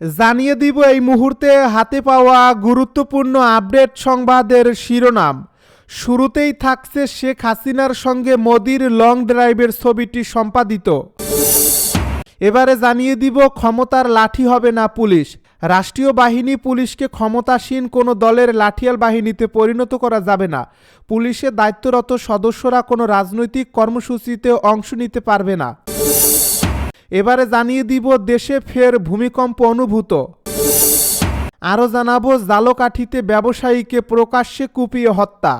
জানিয়ে দিব এই মুহূর্তে হাতে পাওয়া গুরুত্বপূর্ণ আপডেট সংবাদের শিরোনাম। শুরুতেই থাকছে শেখ হাসিনার সঙ্গে মোদির লং ড্রাইভের ছবিটি সম্পাদিত। এবারে জানিয়ে দিব, ক্ষমতার লাঠি হবে না পুলিশ। রাষ্ট্রীয় বাহিনী পুলিশকে ক্ষমতাসীন কোনো দলের লাঠিয়াল বাহিনীতে পরিণত করা যাবে না। পুলিশের দায়িত্বরত সদস্যরা কোনো রাজনৈতিক কর্মসূচিতে অংশ নিতে পারবে না। এবারে জানিয়ে দিব দেশে ফের ভূমিকম্প অনুভূত। আরও জানাব জালকাঠিতে ব্যবসায়ীকে প্রকাশ্যে কুপিয়ে হত্যা।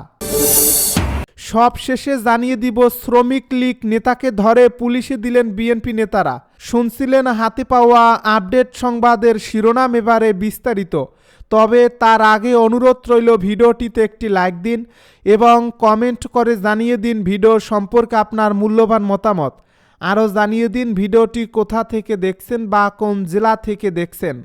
সব শেষে জানিয়ে দিব শ্রমিক লীগ নেতাকে ধরে পুলিশে দিলেন বিএনপি নেতারা। শুনছিলেন হাতে পাওয়া আপডেট সংবাদের শিরোনাম এবারে বিস্তারিত। তবে তার আগে অনুরোধ রইল ভিডিওটিতে একটি লাইক দিন এবং কমেন্ট করে জানিয়ে দিন ভিডিও সম্পর্কে আপনার মূল্যবান মতামত। আরও জানিয়ে দিন ভিডিওটি কোথা থেকে দেখছেন বা কোন জেলা থেকে দেখছেন।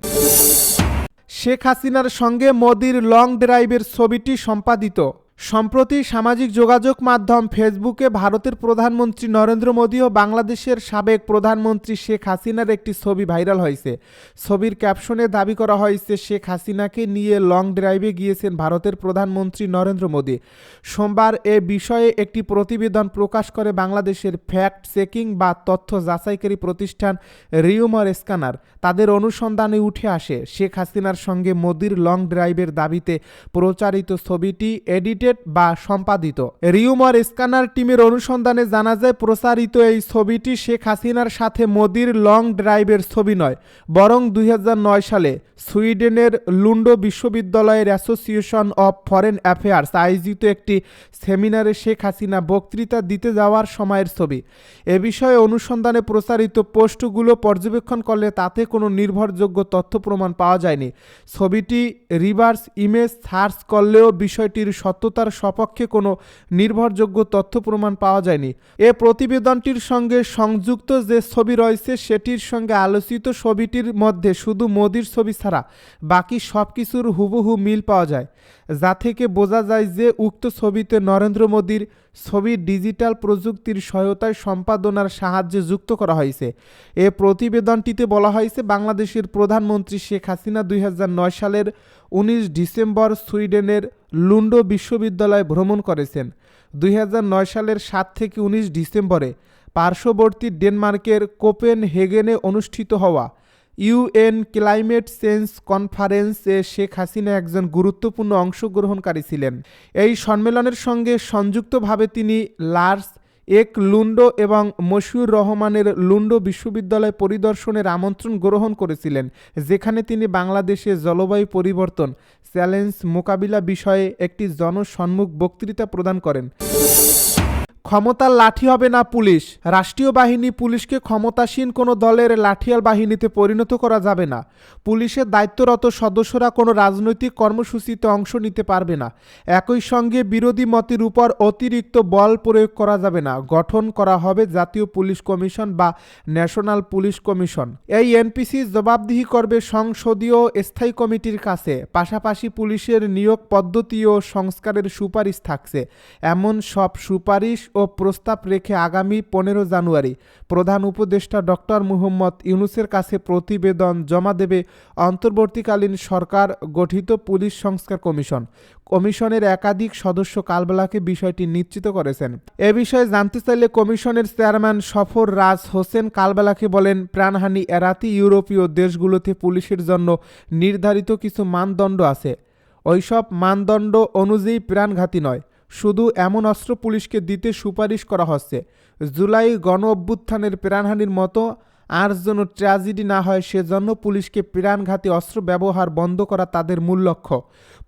শেখ হাসিনার সঙ্গে মোদির লং ড্রাইভের ছবিটি সম্পাদিত। সম্প্রতি সামাজিক যোগাযোগ মাধ্যম ফেসবুকে ভারতের প্রধানমন্ত্রী নরেন্দ্র মোদী ও বাংলাদেশের সাবেক প্রধানমন্ত্রী শেখ হাসিনার একটি ছবি ভাইরাল হয়েছে। ছবির ক্যাপশনে দাবি করা হয়েছে, শেখ হাসিনাকে নিয়ে লং ড্রাইভে গিয়েছেন ভারতের প্রধানমন্ত্রী নরেন্দ্র মোদী। সোমবার এ বিষয়ে একটি প্রতিবেদন প্রকাশ করে বাংলাদেশের ফ্যাক্ট চেকিং বা তথ্য যাচাইকারী প্রতিষ্ঠান রিউমার স্ক্যানার। তাদের অনুসন্ধানে উঠে আসে, শেখ হাসিনার সঙ্গে মোদির লং ড্রাইভের দাবিতে প্রচারিত ছবিটি এডিটেড বা সম্পাদিত। রিউমার স্ক্যানার টিমের অনুসন্ধানে জানা যায়, প্রচারিত এই ছবিটি শেখ হাসিনার সাথে মোদির লং ড্রাইভের ছবি নয়, বরং দুই হাজার নয় সালে সুইডেনের লুন্ডো বিশ্ববিদ্যালয়ের অ্যাসোসিয়েশন অব ফরেন অ্যাফেয়ার্স আয়োজিত একটি সেমিনারে শেখ হাসিনা বক্তৃতা দিতে যাওয়ার সময়ের ছবি। এ বিষয়ে অনুসন্ধানে প্রচারিত পোস্টগুলো পর্যবেক্ষণ করলে তাতে কোনো নির্ভরযোগ্য তথ্য প্রমাণ পাওয়া যায়নি। ছবিটি রিভার্স ইমেজ সার্চ করলেও বিষয়টির সত্যতার সপক্ষে কোনো নির্ভরযোগ্য তথ্য প্রমাণ পাওয়া যায়নি। এ প্রতিবেদনটির সঙ্গে সংযুক্ত যে ছবি রয়েছে, সেটির সঙ্গে আলোচিত ছবিটির মধ্যে শুধু মোদির ছবি ছাড়া বাকি সব কিছুর হুবহু মিল পাওয়া যায়। যা থেকে বোঝা যায় যে উক্ত ছবিতে নরেন্দ্র মোদীর ছবি ডিজিটাল প্রযুক্তির সহায়তায় সম্পাদনার সাহায্যে যুক্ত করা হয়েছে। এ প্রতিবেদনটিতে বলা হয়েছে, বাংলাদেশের প্রধানমন্ত্রী শেখ হাসিনা দুই হাজার নয় সালের উনিশ ডিসেম্বর সুইডেনের লুন্ডো বিশ্ববিদ্যালয় ভ্রমণ করেছেন। দুই হাজার নয় সালের সাত থেকে উনিশ ডিসেম্বরে পার্শ্ববর্তী ডেনমার্কের কোপেন হেগেনে অনুষ্ঠিত হওয়া ইউএন ক্লাইমেট চেঞ্জ কনফারেন্সে শেখ হাসিনা একজন গুরুত্বপূর্ণ অংশগ্রহণকারী ছিলেন। এই সম্মেলনের সঙ্গে সংযুক্তভাবে তিনি লার্স এক লুন্ডো এবং মশিউর রহমানের লুন্ডো বিশ্ববিদ্যালয় পরিদর্শনের আমন্ত্রণ গ্রহণ করেছিলেন, যেখানে তিনি বাংলাদেশে জলবায়ু পরিবর্তন, চ্যালেঞ্জ মোকাবিলা বিষয়ে একটি জনসম্মুখ বক্তৃতা প্রদান করেন। ক্ষমতার লাঠি হবে না পুলিশ। রাষ্ট্রীয় বাহিনী পুলিশকে ক্ষমতাসীন কোনো দলের লাঠিয়াল বাহিনীতে পরিণত করা যাবে না। পুলিশের দায়িত্বরত সদস্যরা কোনো রাজনৈতিক কর্মসূচিতে অংশ নিতে পারবে না। একই সঙ্গে বিরোধী মতের উপর অতিরিক্ত বল প্রয়োগ করা যাবে না। গঠন করা হবে জাতীয় পুলিশ কমিশন বা ন্যাশনাল পুলিশ কমিশন। এই এনপিসি জবাবদিহি করবে সংসদীয় স্থায়ী কমিটির কাছে। পাশাপাশি পুলিশের নিয়োগ পদ্ধতি ও সংস্কারের সুপারিশ থাকছে। এমন সব সুপারিশ ও প্রস্তাব রেখে আগামী পনেরো জানুয়ারি প্রধান উপদেষ্টা ডক্টর মুহম্মদ ইউনুসের কাছে প্রতিবেদন জমা দেবে অন্তর্বর্তীকালীন সরকার গঠিত পুলিশ সংস্কার কমিশন। কমিশনের একাধিক সদস্য কালবেলাকে বিষয়টি নিশ্চিত করেছেন। এ বিষয়ে জানতে চাইলে কমিশনের চেয়ারম্যান সফর রাজ হোসেন কালবেলাকে বলেন, প্রাণহানি এড়াতে ইউরোপীয় দেশগুলোতে পুলিশের জন্য নির্ধারিত কিছু মানদণ্ড আছে। ওইসব মানদণ্ড অনুযায়ী প্রাণঘাতী নয়। শুধু এমন অস্ত্র পুলিশকে দিতে সুপারিশ করা হচ্ছে। জুলাই গণ অভ্যুত্থানের প্রাণহানির মতো আর যেন ট্র্যাজেডি না হয়, সেজন্য পুলিশকে প্রাণঘাতী অস্ত্র ব্যবহার বন্ধ করা তাদের মূল লক্ষ্য।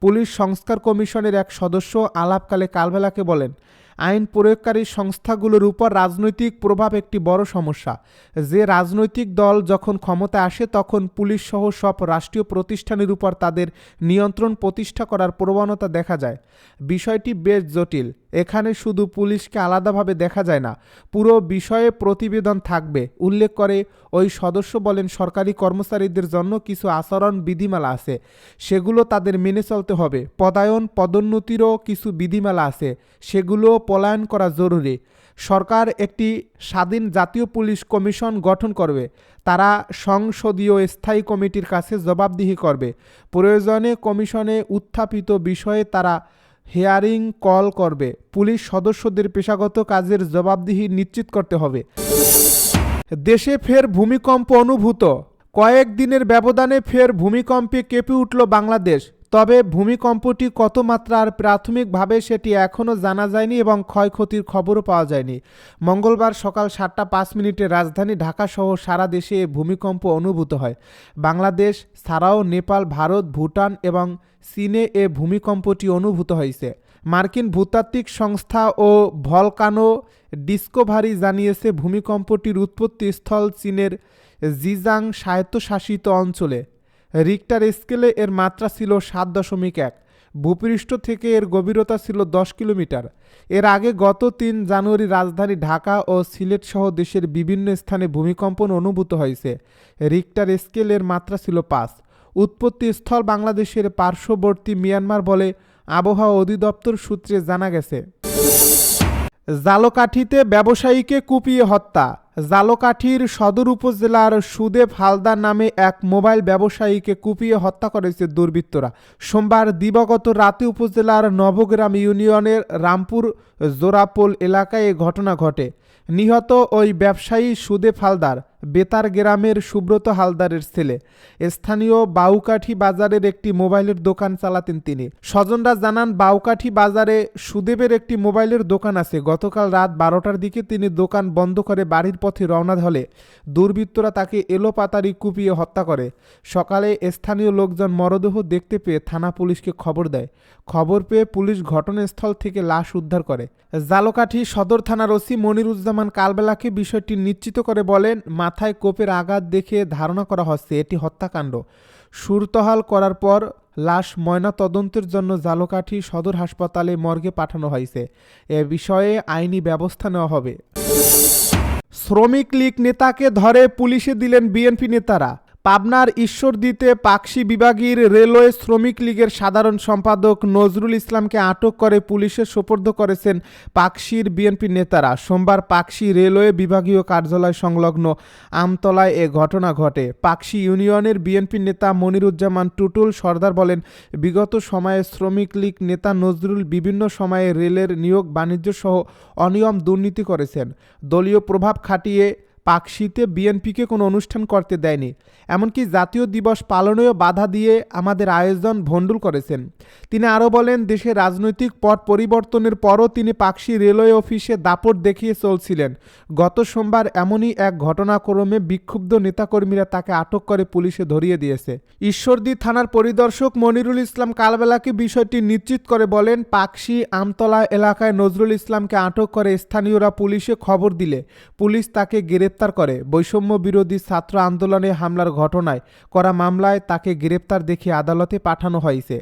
পুলিশ সংস্কার কমিশনের এক সদস্য আলাপকালে কালবেলাকে বলেন আইন প্রয়োগকারী সংস্থাগুলোর উপর রাজনৈতিক প্রভাব একটি বড় সমস্যা। যে রাজনৈতিক দল যখন ক্ষমতা আসে, তখন পুলিশ সহ সব রাষ্ট্রীয় প্রতিষ্ঠানের উপর তাদের নিয়ন্ত্রণ প্রতিষ্ঠা করার প্রবণতা দেখা যায়। বিষয়টি বেশ জটিল। এখানে শুধু পুলিশকে আলাদাভাবে দেখা যায় না, পুরো বিষয়ে প্রতিবেদন থাকবে। উল্লেখ করে, ওই সদস্য বলেন, সরকারি কর্মচারীদের জন্য কিছু আচরণ বিধিমালা আছে, সেগুলো তাদের মেনে চলতে হবে। পদায়ন পদোন্নতিরও কিছু বিধিমালা আছে, সেগুলো পলায়ন করা জরুরি। সরকার একটি স্বাধীন জাতীয় পুলিশ কমিশন গঠন করবে। তারা সংসদীয় স্থায়ী কমিটির কাছে জবাবদিহি করবে। প্রয়োজনে কমিশনে উত্থাপিত বিষয়ে তারা হেয়ারিং কল করবে। পুলিশ সদস্যদের পেশাগত কাজের জবাবদিহি নিশ্চিত করতে হবে। দেশে ফের ভূমিকম্প অনুভূত। কয়েক দিনের ব্যবধানে ফের ভূমিকম্পে কেঁপে উঠল বাংলাদেশ। তবে ভূমিকম্পটি কত মাত্রার প্রাথমিকভাবে সেটি এখনও জানা যায়নি এবং ক্ষয়ক্ষতির খবরও পাওয়া যায়নি। মঙ্গলবার সকাল সাতটা পাঁচ মিনিটে রাজধানী ঢাকাসহ সারা দেশে ভূমিকম্প অনুভূত হয়। বাংলাদেশ, ছাড়াও নেপাল, ভারত, ভুটান এবং চীনে এ ভূমিকম্পটি অনুভূত হয়েছে। মার্কিন ভূতাত্ত্বিক সংস্থা ও ভলকানো ডিসকভারি জানিয়েছে ভূমিকম্পটির উৎপত্তি স্থল চীনের জিজাং স্বায়ত্তশাসিত অঞ্চলে। রিক্টার স্কেলে এর মাত্রা ছিল সাত দশমিক এক। ভূপৃষ্ঠ থেকে এর গভীরতা ছিল দশ কিলোমিটার। এর আগে গত তিন জানুয়ারি রাজধানী ঢাকা ও সিলেট সহ দেশের বিভিন্ন স্থানে ভূমিকম্পন অনুভূত হয়েছে। রিক্টার স্কেলের মাত্রা ছিল পাঁচ। উৎপত্তি স্থল বাংলাদেশের পার্শ্ববর্তী মিয়ানমার বলে আবহাওয়া অধিদপ্তর সূত্রে জানা গেছে। জালকাঠিতে ব্যবসায়ীকে কুপিয়ে হত্যা। জালকাঠির সদর উপজেলার সুদেব হালদার নামে এক মোবাইল ব্যবসায়ীকে কুপিয়ে হত্যা করেছে দুর্বৃত্তরা। সোমবার দিবাগত রাতে উপজেলার নবগ্রাম ইউনিয়নের রামপুর জোরাপোল এলাকায় ঘটনা ঘটে। নিহত ওই ব্যবসায়ী সুদেব হালদার বেতার গ্রামের সুব্রত হালদারের ছেলে। স্থানীয় বাউকাঠি বাজারের একটি মোবাইলের দোকান চালাতেন তিনি। স্বজনরা জানান, বাউকাঠি বাজারে সুদেবের একটি মোবাইলের দোকান আছে। গতকাল রাত বারোটার দিকে তিনি দোকান বন্ধ করে বাড়ির পথে রওনা হলে দুর্বৃত্তরা তাকে এলোপাতারি কুপিয়ে হত্যা করে। সকালে স্থানীয় লোকজন মরদেহ দেখতে পেয়ে থানা পুলিশকে খবর দেয়। খবর পেয়ে পুলিশ ঘটনাস্থল থেকে লাশ উদ্ধার করে। জালকাঠি সদর থানার ওসি মনিরুজ্জামান কালবেলাকে বিষয়টি নিশ্চিত করে বলেন মাথায় কোপের আঘাত দেখে ধারণা করা হচ্ছে এটি হত্যাকাণ্ড। সুরতহাল করার পর লাশ ময়না তদন্তের জন্য জালকাঠি সদর হাসপাতালে মর্গে পাঠানো হয়েছে। এ বিষয়ে আইনি ব্যবস্থা নেওয়া হবে। শ্রমিক লীগ নেতাকে ধরে পুলিশে দিলেন বিএনপি নেতারা। পাবনার ঈশ্বরদীতে পাকশি বিভাগীর রেলওয়ে শ্রমিক লীগের সাধারণ সম্পাদক নজরুল ইসলামকে আটক করে পুলিশের সোপর্দ করেছেন পাকশির বিএনপি নেতারা। সোমবার পাকশি রেলওয়ে বিভাগীয় কার্যালয় সংলগ্ন আমতলায় এ ঘটনা ঘটে। পাকশি ইউনিয়নের বিএনপি নেতা মনিরুজ্জামান টুটুল সর্দার বলেন, বিগত সময়ে শ্রমিক লীগ নেতা নজরুল বিভিন্ন সময়ে রেলের নিয়োগ বাণিজ্য সহ অনিয়ম দুর্নীতি করেছেন। দলীয় প্রভাব খাটিয়ে পাকশিতে বিএনপিকে কোনো অনুষ্ঠান করতে দেয়নি, এমনকি জাতীয় দিবস পালনেও বাধা দিয়ে আমাদের আয়োজন ভণ্ডুল করেছেন। তিনি আরও বলেন দেশের রাজনৈতিক পট পরিবর্তনের পরও তিনি পাকশি রেলওয়ে অফিসে দাপট দেখিয়ে চলছিলেন। গত সোমবার এমনই এক ঘটনাক্রমে বিক্ষুব্ধ নেতাকর্মীরা তাকে আটক করে পুলিশে ধরিয়ে দিয়েছে। ঈশ্বরদী থানার পরিদর্শক মনিরুল ইসলাম কালবেলাকে বিষয়টি নিশ্চিত করে বলেন, পাকশি আমতলা এলাকায় নজরুল ইসলামকে আটক করে স্থানীয়রা পুলিশে খবর দিলে পুলিশ তাকে গ্রেপ্তার করে। বৈষম্য বিরোধী ছাত্র আন্দোলনে হামলার ঘটনায় করা মামলায় তাকে গ্রেপ্তার দেখিয়ে আদালতে পাঠানো হয়েছে।